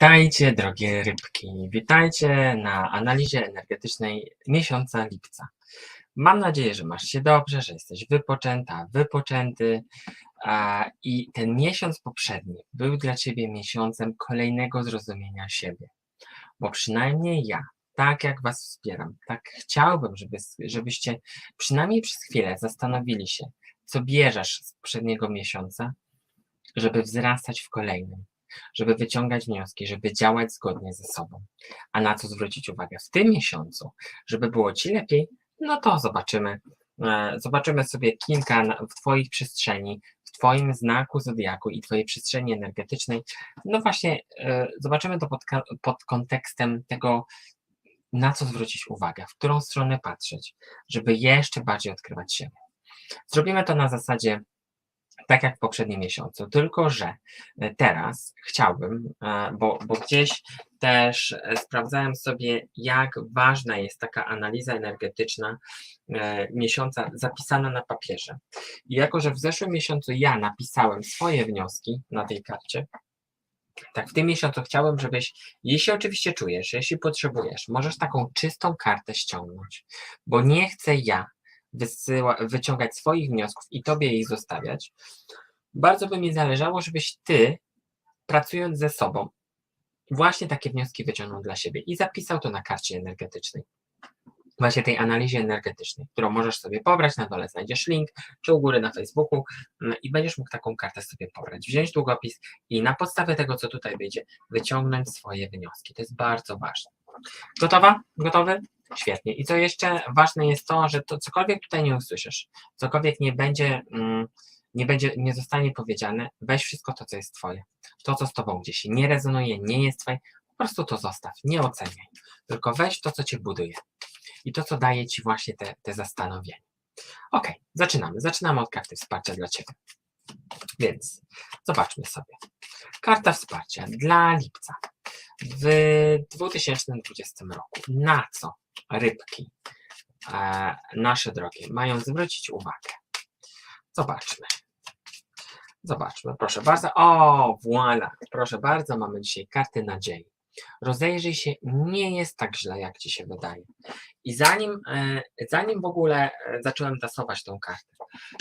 Witajcie, drogie rybki. Witajcie na analizie energetycznej miesiąca lipca. Mam nadzieję, że masz się dobrze, że jesteś wypoczęta, wypoczęty. I ten miesiąc poprzedni był dla ciebie miesiącem kolejnego zrozumienia siebie. Bo przynajmniej ja, tak jak was wspieram, tak chciałbym, żeby, żebyście przynajmniej przez chwilę zastanowili się, co bierzesz z poprzedniego miesiąca, żeby wzrastać w kolejnym żeby wyciągać wnioski, żeby działać zgodnie ze sobą. A na co zwrócić uwagę w tym miesiącu, żeby było Ci lepiej, no to zobaczymy. E, zobaczymy sobie kilka w Twoich przestrzeni, w Twoim znaku zodiaku i Twojej przestrzeni energetycznej. No właśnie, e, zobaczymy to pod, pod kontekstem tego, na co zwrócić uwagę, w którą stronę patrzeć, żeby jeszcze bardziej odkrywać siebie. Zrobimy to na zasadzie tak jak w poprzednim miesiącu, tylko że e, teraz chciałbym, e, bo, bo gdzieś też e, sprawdzałem sobie, jak ważna jest taka analiza energetyczna miesiąca zapisana na papierze. I jako, że w zeszłym miesiącu ja napisałem swoje wnioski na tej karcie, tak w tym miesiącu chciałbym, żebyś, jeśli oczywiście czujesz, jeśli potrzebujesz, możesz taką czystą kartę ściągnąć, bo nie chcę ja wysyła, wyciągać swoich wniosków i tobie ich zostawiać, bardzo by mi zależało, żebyś ty, pracując ze sobą, właśnie takie wnioski wyciągnął dla siebie i zapisał to na karcie energetycznej. Właśnie tej analizie energetycznej, którą możesz sobie pobrać, na dole znajdziesz link, czy u góry na Facebooku mm, i będziesz mógł taką kartę sobie pobrać, wziąć długopis i na podstawie tego, co tutaj wyjdzie, wyciągnąć swoje wnioski. To jest bardzo ważne. Gotowa? Gotowy? Świetnie. I co jeszcze ważne jest to, że to cokolwiek tutaj nie usłyszysz, cokolwiek nie będzie, mm, nie będzie, nie zostanie powiedziane, weź wszystko to, co jest twoje. To, co z tobą gdzieś nie rezonuje, nie jest twoje, po prostu to zostaw, nie oceniaj. Tylko weź to, co cię buduje. I to, co daje ci właśnie te, te zastanowienia. Ok, zaczynamy. Zaczynamy od karty wsparcia dla ciebie. Więc zobaczmy sobie. Karta wsparcia dla lipca w 2020 roku. Na co rybki, e, nasze drogie, mają zwrócić uwagę. Zobaczmy. Zobaczmy, proszę bardzo. O, voilà, proszę bardzo, mamy dzisiaj karty nadziei. Rozejrzyj się, nie jest tak źle, jak ci się wydaje. I zanim, e, zanim w ogóle e, zacząłem tasować tą kartę,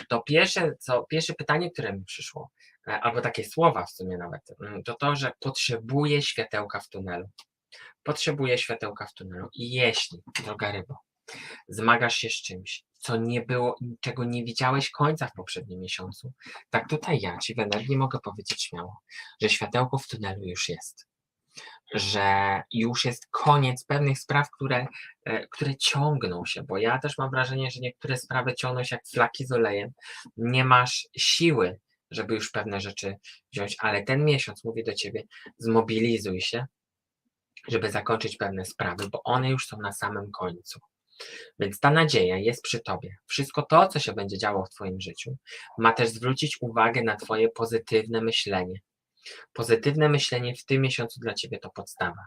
to pierwsze, co, pierwsze pytanie, które mi przyszło, albo takie słowa w sumie nawet, mm, to to, że potrzebuję światełka w tunelu. Potrzebuje światełka w tunelu. I jeśli, droga rybo, zmagasz się z czymś, co nie było, czego nie widziałeś końca w poprzednim miesiącu, tak tutaj ja ci w energii mogę powiedzieć śmiało, że światełko w tunelu już jest. Że już jest koniec pewnych spraw, które, e, które ciągną się, bo ja też mam wrażenie, że niektóre sprawy ciągną się jak flaki z olejem. Nie masz siły, żeby już pewne rzeczy wziąć, ale ten miesiąc mówię do ciebie, zmobilizuj się, żeby zakończyć pewne sprawy, bo one już są na samym końcu. Więc ta nadzieja jest przy Tobie. Wszystko to, co się będzie działo w Twoim życiu, ma też zwrócić uwagę na Twoje pozytywne myślenie. Pozytywne myślenie w tym miesiącu dla Ciebie to podstawa,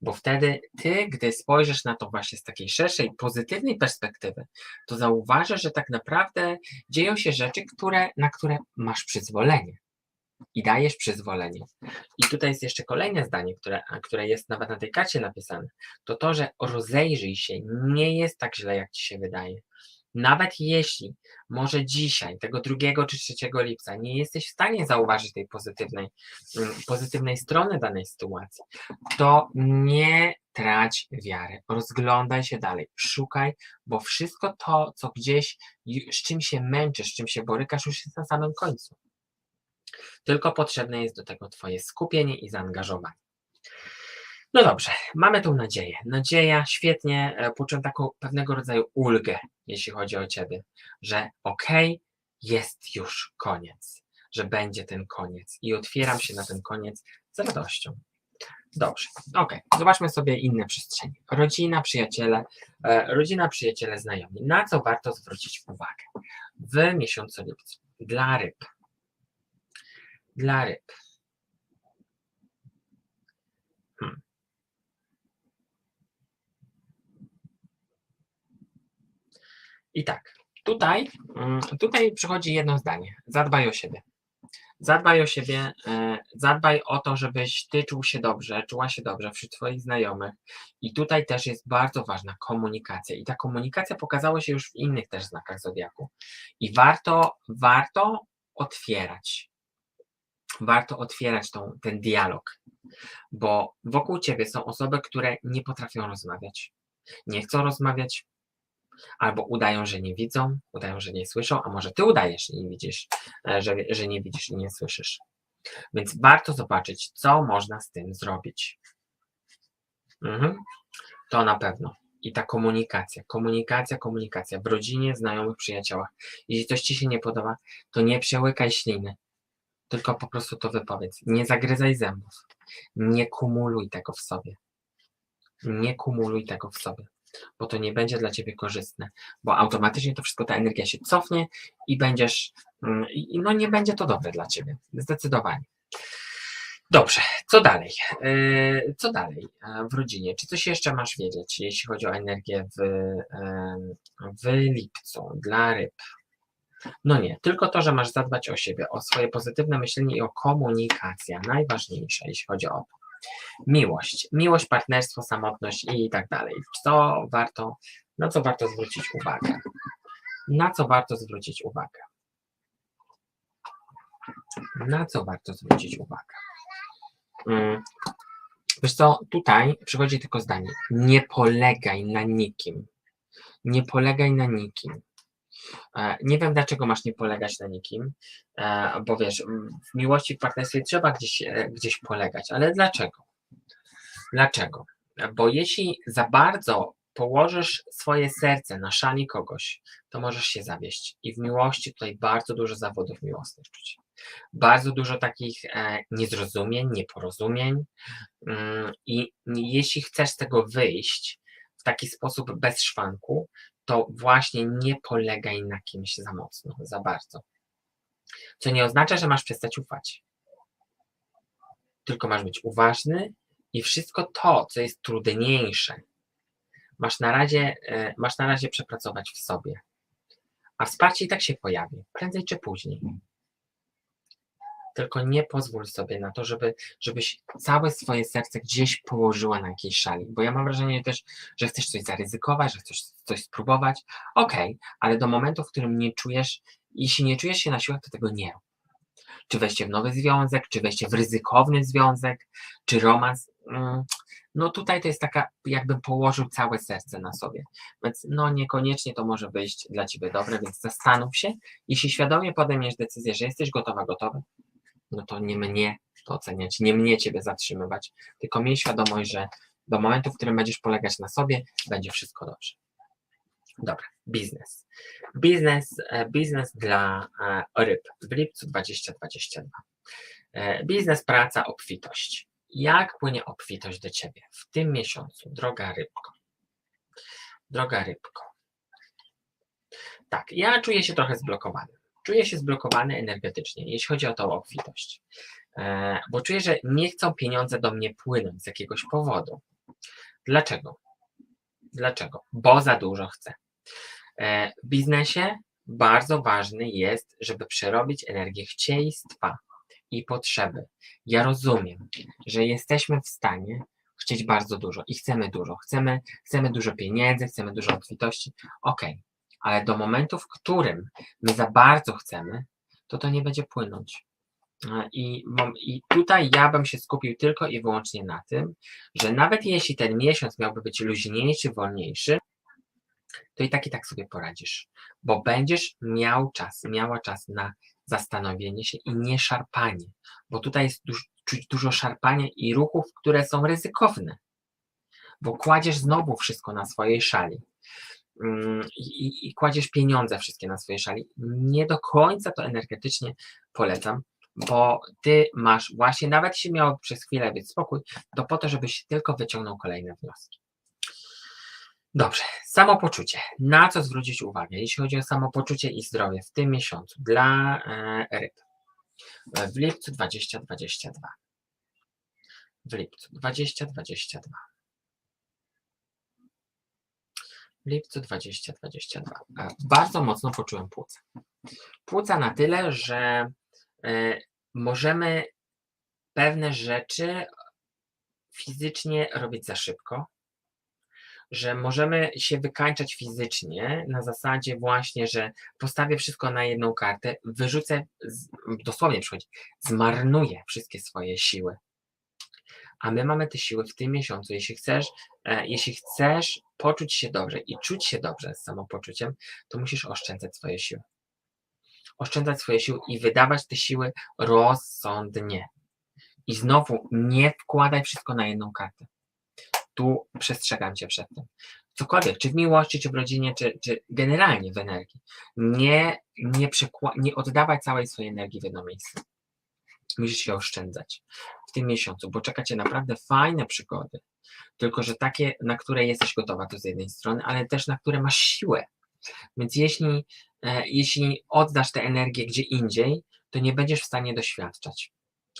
bo wtedy Ty, gdy spojrzysz na to właśnie z takiej szerszej, pozytywnej perspektywy, to zauważysz, że tak naprawdę dzieją się rzeczy, które, na które masz przyzwolenie i dajesz przyzwolenie. I tutaj jest jeszcze kolejne zdanie, które, które jest nawet na tej karcie napisane. To to, że rozejrzyj się, nie jest tak źle, jak ci się wydaje. Nawet jeśli może dzisiaj, tego drugiego czy trzeciego lipca, nie jesteś w stanie zauważyć tej pozytywnej, mm, pozytywnej strony danej sytuacji, to nie trać wiary. Rozglądaj się dalej, szukaj, bo wszystko to, co gdzieś, z czym się męczysz, z czym się borykasz, już jest na samym końcu. Tylko potrzebne jest do tego Twoje skupienie i zaangażowanie. No dobrze, mamy tą nadzieję. Nadzieja świetnie, e, poczułem taką pewnego rodzaju ulgę, jeśli chodzi o Ciebie, że okej, okay, jest już koniec, że będzie ten koniec i otwieram się na ten koniec z radością. Dobrze, ok, zobaczmy sobie inne przestrzenie. Rodzina, przyjaciele, e, rodzina, przyjaciele, znajomi. Na co warto zwrócić uwagę w miesiącu lipcu? Dla ryb dla ryb. Hmm. I tak, tutaj, mm, tutaj przychodzi jedno zdanie. Zadbaj o siebie. Zadbaj o siebie, e, zadbaj o to, żebyś ty czuł się dobrze, czuła się dobrze wśród twoich znajomych. I tutaj też jest bardzo ważna komunikacja. I ta komunikacja pokazała się już w innych też znakach zodiaku. I warto, warto otwierać. Warto otwierać tą, ten dialog, bo wokół ciebie są osoby, które nie potrafią rozmawiać. Nie chcą rozmawiać, albo udają, że nie widzą, udają, że nie słyszą, a może ty udajesz, nie widzisz, e, że, że nie widzisz i nie słyszysz. Więc warto zobaczyć, co można z tym zrobić. Mhm. To na pewno. I ta komunikacja, komunikacja, komunikacja w rodzinie, znajomych, przyjaciołach. Jeśli coś ci się nie podoba, to nie przełykaj śliny, tylko po prostu to wypowiedz. Nie zagryzaj zębów. Nie kumuluj tego w sobie. Nie kumuluj tego w sobie bo to nie będzie dla ciebie korzystne, bo automatycznie to wszystko, ta energia się cofnie i będziesz, mm, no nie będzie to dobre dla ciebie, zdecydowanie. Dobrze, co dalej? Yy, co dalej e, w rodzinie? Czy coś jeszcze masz wiedzieć, jeśli chodzi o energię w, w lipcu dla ryb? No nie, tylko to, że masz zadbać o siebie, o swoje pozytywne myślenie i o komunikację, najważniejsze, jeśli chodzi o to. Miłość, miłość, partnerstwo, samotność i tak dalej. Co warto, na co warto zwrócić uwagę? Na co warto zwrócić uwagę? Na co warto zwrócić uwagę? Hmm. Wiesz co, tutaj przychodzi tylko zdanie. Nie polegaj na nikim. Nie polegaj na nikim. E, nie wiem, dlaczego masz nie polegać na nikim, e, bo wiesz, w miłości, w partnerstwie trzeba gdzieś, e, gdzieś polegać, ale dlaczego? Dlaczego? Bo jeśli za bardzo położysz swoje serce na szali kogoś, to możesz się zawieść. I w miłości tutaj bardzo dużo zawodów miłosnych czuć. Bardzo dużo takich niezrozumień, nieporozumień. Mm, I jeśli chcesz z tego wyjść w taki sposób bez szwanku, to właśnie nie polegaj na kimś za mocno, za bardzo. Co nie oznacza, że masz przestać ufać. Tylko masz być uważny i wszystko to, co jest trudniejsze, masz na razie, e, masz na razie przepracować w sobie. A wsparcie i tak się pojawi, prędzej czy później tylko nie pozwól sobie na to, żeby, żebyś całe swoje serce gdzieś położyła na jakiejś szali, bo ja mam wrażenie też, że chcesz coś zaryzykować, że chcesz coś spróbować, okej, okay, ale do momentu, w którym nie czujesz, jeśli nie czujesz się na siłach, to tego nie. Czy wejście w nowy związek, czy wejście w ryzykowny związek, czy romans, mm, no tutaj to jest taka, jakbym położył całe serce na sobie. Więc no niekoniecznie to może wyjść dla Ciebie dobre, więc zastanów się. Jeśli świadomie podejmiesz decyzję, że jesteś gotowa, gotowy, no to nie mnie to oceniać, nie mnie ciebie zatrzymywać, tylko miej świadomość, że do momentu, w którym będziesz polegać na sobie, będzie wszystko dobrze. Dobra, biznes. Biznes, e, biznes dla e, ryb w lipcu 2022. E, biznes, praca, obfitość. Jak płynie obfitość do ciebie w tym miesiącu, droga rybko? Droga rybko. Tak, ja czuję się trochę zblokowany czuję się zblokowany energetycznie, jeśli chodzi o tą obfitość. E, bo czuję, że nie chcą pieniądze do mnie płynąć z jakiegoś powodu. Dlaczego? Dlaczego? Bo za dużo chcę. E, w biznesie bardzo ważny jest, żeby przerobić energię chcieństwa i potrzeby. Ja rozumiem, że jesteśmy w stanie chcieć bardzo dużo i chcemy dużo. Chcemy, chcemy dużo pieniędzy, chcemy dużo obfitości. Ok, ale do momentu, w którym my za bardzo chcemy, to to nie będzie płynąć. I, I tutaj ja bym się skupił tylko i wyłącznie na tym, że nawet jeśli ten miesiąc miałby być luźniejszy, wolniejszy, to i tak i tak sobie poradzisz, bo będziesz miał czas, miała czas na zastanowienie się i nie szarpanie, bo tutaj jest duż, czuć dużo szarpania i ruchów, które są ryzykowne, bo kładziesz znowu wszystko na swojej szali. I, i kładziesz pieniądze wszystkie na swojej szali. Nie do końca to energetycznie polecam, bo ty masz właśnie, nawet się miało przez chwilę być spokój, to po to, żebyś tylko wyciągnął kolejne wnioski. Dobrze, samopoczucie. Na co zwrócić uwagę, jeśli chodzi o samopoczucie i zdrowie w tym miesiącu dla e, ryb? W lipcu 2022. W lipcu 2022. w lipcu 2022. Bardzo mocno poczułem płuca. Płuca na tyle, że e, możemy pewne rzeczy fizycznie robić za szybko, że możemy się wykańczać fizycznie na zasadzie właśnie, że postawię wszystko na jedną kartę, wyrzucę, dosłownie przychodzi, zmarnuję wszystkie swoje siły. A my mamy te siły w tym miesiącu. Jeśli chcesz, e, jeśli chcesz poczuć się dobrze i czuć się dobrze z samopoczuciem, to musisz oszczędzać swoje siły. Oszczędzać swoje siły i wydawać te siły rozsądnie. I znowu nie wkładaj wszystko na jedną kartę. Tu przestrzegam cię przed tym. Cokolwiek, czy w miłości, czy w rodzinie, czy, czy generalnie w energii. Nie, nie, nie oddawaj całej swojej energii w jedno miejsce. Musisz się oszczędzać w tym miesiącu, bo czeka cię naprawdę fajne przygody. Tylko, że takie, na które jesteś gotowa, to z jednej strony, ale też na które masz siłę. Więc jeśli, e, jeśli oddasz tę energię gdzie indziej, to nie będziesz w stanie doświadczać.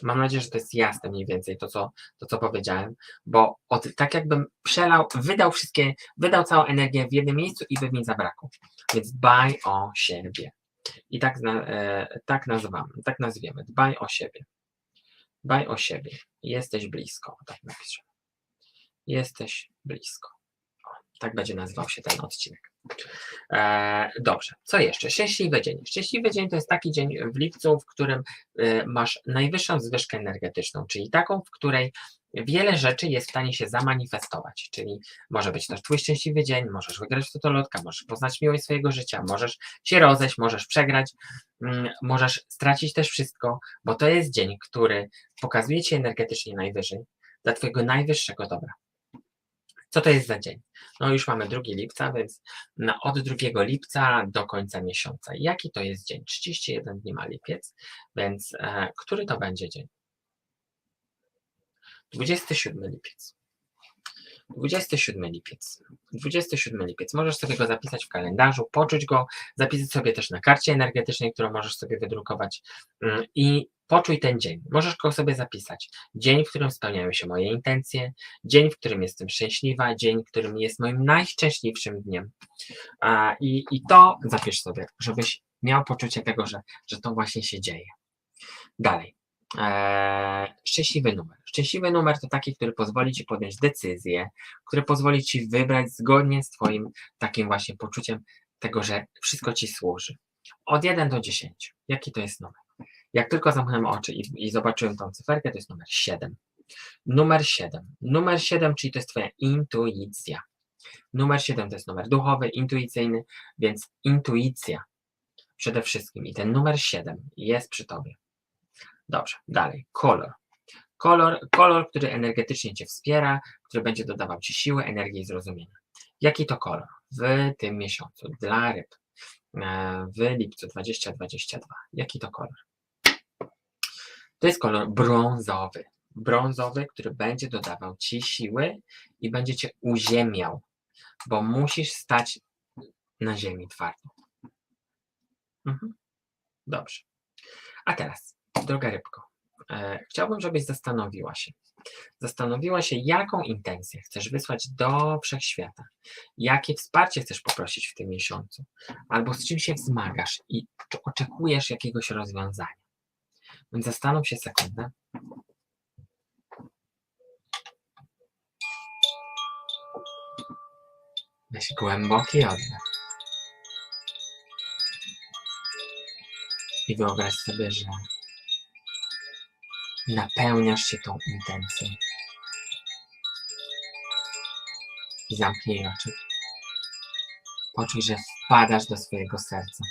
Mam nadzieję, że to jest jasne mniej więcej to, co, to, co powiedziałem, bo od, tak jakbym przelał, wydał wszystkie, wydał całą energię w jednym miejscu i by mi zabrakło. Więc dbaj o siebie. I tak, e, tak nazywamy, tak nazwiemy. Dbaj o siebie. Dbaj o siebie. Jesteś blisko, tak napiszę. Jesteś blisko. Tak będzie nazywał się ten odcinek. E, dobrze, co jeszcze? Szczęśliwy dzień. Szczęśliwy dzień to jest taki dzień w lipcu, w którym e, masz najwyższą zwyżkę energetyczną, czyli taką, w której wiele rzeczy jest w stanie się zamanifestować, czyli może być też twój szczęśliwy dzień, możesz wygrać w totolotka, możesz poznać miłość swojego życia, możesz się rozejść, możesz przegrać, mm, możesz stracić też wszystko, bo to jest dzień, który pokazuje ci energetycznie najwyżej, dla twojego najwyższego dobra. Co to jest za dzień? No już mamy 2 lipca, więc od 2 lipca do końca miesiąca. Jaki to jest dzień? 31 dni ma lipiec, więc e, który to będzie dzień? 27 lipiec. 27 lipiec. 27 lipiec. Możesz sobie go zapisać w kalendarzu, poczuć go, zapisać sobie też na karcie energetycznej, którą możesz sobie wydrukować mm, i poczuj ten dzień. Możesz go sobie zapisać. Dzień, w którym spełniają się moje intencje, dzień, w którym jestem szczęśliwa, dzień, w którym jest moim najszczęśliwszym dniem. I, I to zapisz sobie, żebyś miał poczucie tego, że, że to właśnie się dzieje. Dalej. Eee, szczęśliwy numer. Szczęśliwy numer to taki, który pozwoli Ci podjąć decyzję, który pozwoli Ci wybrać zgodnie z Twoim takim właśnie poczuciem tego, że wszystko Ci służy. Od 1 do 10. Jaki to jest numer? Jak tylko zamknąłem oczy i, i zobaczyłem tą cyferkę, to jest numer 7. Numer 7. Numer 7, czyli to jest Twoja intuicja. Numer 7 to jest numer duchowy, intuicyjny, więc intuicja przede wszystkim. I ten numer 7 jest przy Tobie. Dobrze, dalej. Kolor. Kolor, kolor, który energetycznie Cię wspiera, który będzie dodawał Ci siły, energii i zrozumienia. Jaki to kolor? W tym miesiącu dla ryb. e, W lipcu 2022. Jaki to kolor? To jest kolor brązowy. Brązowy, który będzie dodawał Ci siły i będzie Cię uziemiał, bo musisz stać na ziemi twardo. Mhm. Dobrze. A teraz, droga rybko, e, chciałbym, żebyś zastanowiła się. Zastanowiła się, jaką intencję chcesz wysłać do wszechświata, jakie wsparcie chcesz poprosić w tym miesiącu, albo z czym się wzmagasz i czy oczekujesz jakiegoś rozwiązania. Więc zastanów się sekundę. Weź głęboki oddech. I wyobraź sobie, że napełniasz się tą intencją. I zamknij oczy. Poczuj, że wpadasz do swojego serca.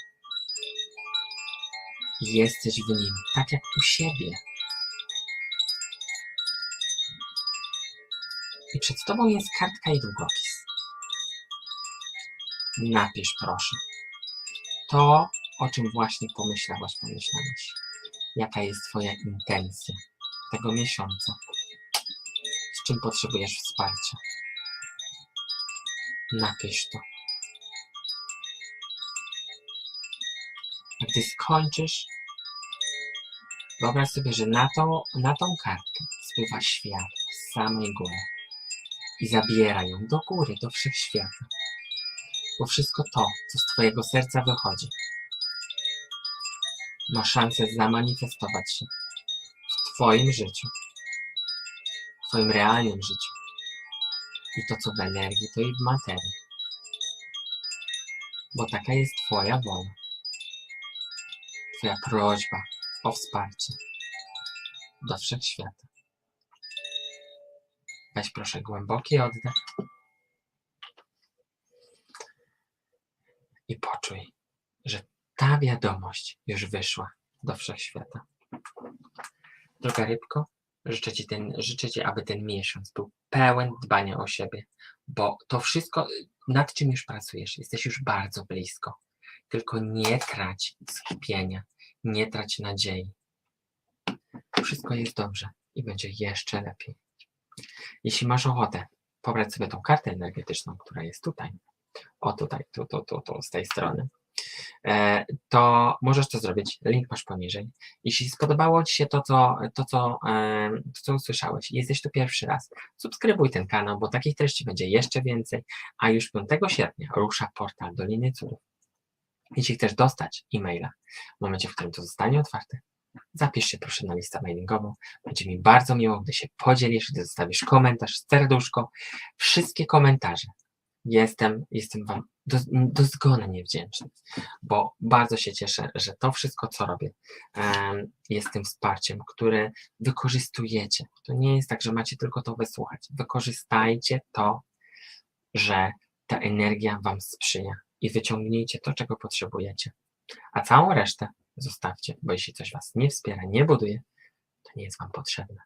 I jesteś w nim, tak jak u siebie. I przed tobą jest kartka i długopis. Napisz proszę. To, o czym właśnie pomyślałaś, pomyślałeś. Jaka jest Twoja intencja tego miesiąca? Z czym potrzebujesz wsparcia? Napisz to. A gdy skończysz, wyobraź sobie, że na tą, na tą kartkę spływa świat z samej góry i zabiera ją do góry, do wszechświata. Bo wszystko to, co z Twojego serca wychodzi, ma szansę zamanifestować się Twoim życiu. W Twoim realnym życiu. I to, co w energii, to i w materii. Bo taka jest Twoja wola. Twoja prośba o wsparcie do wszechświata. Weź proszę głęboki oddech i poczuj, że ta wiadomość już wyszła do wszechświata. Droga rybko, życzę ci, ten, życzę ci, aby ten miesiąc był pełen dbania o siebie, bo to wszystko, nad czym już pracujesz, jesteś już bardzo blisko. Tylko nie trać skupienia, nie trać nadziei. Wszystko jest dobrze i będzie jeszcze lepiej. Jeśli masz ochotę pobrać sobie tą kartę energetyczną, która jest tutaj, o tutaj, tu, tu, tu, tu z tej strony, to możesz to zrobić. Link masz poniżej. Jeśli spodobało Ci się to, co, to, co, e, to, co usłyszałeś i jesteś tu pierwszy raz, subskrybuj ten kanał, bo takich treści będzie jeszcze więcej, a już 5 sierpnia rusza portal Doliny Cudów. Jeśli chcesz dostać e-maila w momencie, w którym to zostanie otwarte, zapisz się proszę na listę mailingową. Będzie mi bardzo miło, gdy się podzielisz, gdy zostawisz komentarz, serduszko, wszystkie komentarze. Jestem, jestem Wam do- dozgonnie wdzięczny, bo bardzo się cieszę, że to wszystko, co robię, jest tym wsparciem, które wykorzystujecie. To nie jest tak, że macie tylko to wysłuchać. Wykorzystajcie to, że ta energia Wam sprzyja i wyciągnijcie to, czego potrzebujecie. A całą resztę zostawcie, bo jeśli coś Was nie wspiera, nie buduje, to nie jest Wam potrzebne.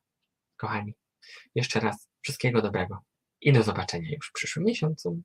Kochani, jeszcze raz wszystkiego dobrego i do zobaczenia już w przyszłym miesiącu.